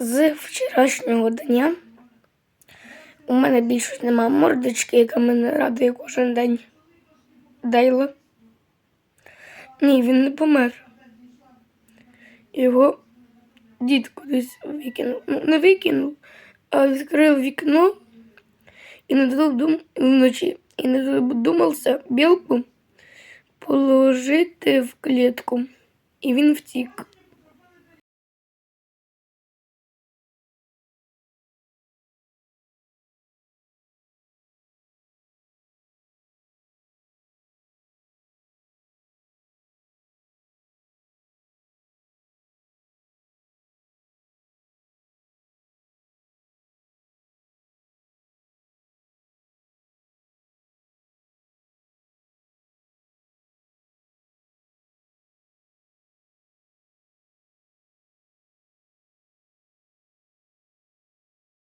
З вчорашнього дня у мене більше нема мордочки, яка мене радує кожен день. Дейла. Ні, він не помер. Його дід кудись викинув. Ну, не викинув, а відкрив вікно і не додум вночі. І не додумався білку положити в клітку. І він втік.